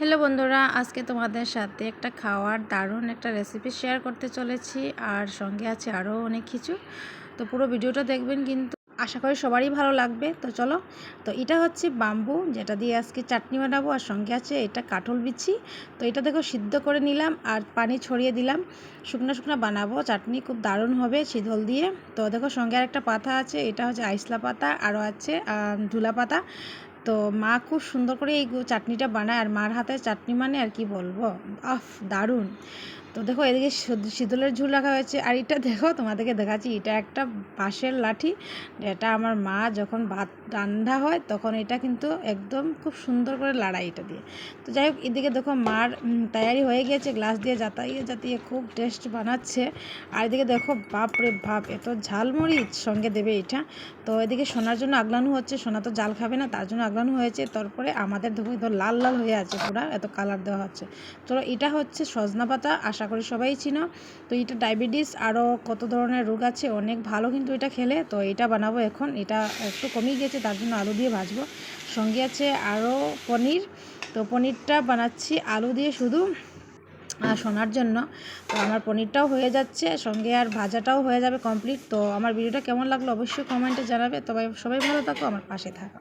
Hello বন্ধুরা, আজকে তোমাদের সাথে একটা খাওয়ার দারুণ একটা রেসিপি শেয়ার করতে চলেছি আর সঙ্গে আছে আরও অনেক কিছু। তো পুরো ভিডিওটা দেখবেন কিন্তু আশা করি সবারই ভালো লাগবে। তো চলো, তো এটা হচ্ছে বাম্বু যেটা দিয়ে আজকে চাটনি বানাবো আর সঙ্গে আছে এটা কাঠল বিচি। তো এটা দেখো সিদ্ধ করে নিলাম আর পানি ছড়িয়ে দিলাম। শুকনো শুকনো বানাবো, চাটনি খুব দারুণ হবে শীতল দিয়ে। তো দেখো সঙ্গে আর একটা পাতা আছে, এটা হচ্ছে আইসলা পাতা, আরও আছে ধুলা পাতা। তো মা খুব সুন্দর করে এই চাটনিটা বানায় আর মার হাতে চাটনি মানে আর কি বলব? আফ, দারুণ। তো দেখো এদিকে শীতলের ঝুল রাখা হয়েছে। আর এটা দেখো, তোমাদেরকে দেখাচ্ছি, এটা একটা বাঁশের লাঠি। এটা আমার মা যখন ভাত রান্না হয়, তখন এটা কিন্তু একদম খুব সুন্দর করে লাড়াই এটা দিয়ে। তো যাই হোক, এদিকে দেখো মার তৈরি হয়ে গেছে গ্লাস দিয়ে যাতাইয়ে যাতিয়ে খুব টেস্ট বানাচ্ছে। আর এদিকে দেখো বাপরে বাপ, এত ঝালমরিচ সঙ্গে দেবে এটা। তো এদিকে সোনার জন্য আগলানো হচ্ছে, সোনা তো জাল খাবে না, তার জন্য আগলানো হয়েছে, তারপরে আমাদের দেখো তো লাল লাল হয়ে আছে পুরো, এত কালার দেওয়া হচ্ছে। তো এটা হচ্ছে সজনা পাতা, আশা করি সবাই চিনো। তো এটা ডায়াবেটিস আরও কত ধরনের রোগ আছে, অনেক ভালো কিন্তু এটা খেলে। তো এটা বানাবো এখন, এটা একটু কমিয়ে গেছে, তার জন্য আলু দিয়ে ভাজবো। সঙ্গে আছে আরও পনির, তো পনিরটা বানাচ্ছি আলু দিয়ে শুধু শোনার জন্য। তো আমার পনিরটাও হয়ে যাচ্ছে, সঙ্গে আর ভাজাটাও হয়ে যাবে কমপ্লিট তো আমার ভিডিওটা কেমন লাগল অবশ্যই কমেন্টে জানাবে। তবে সবাই ভালো থাকো, আমার পাশে থাকো।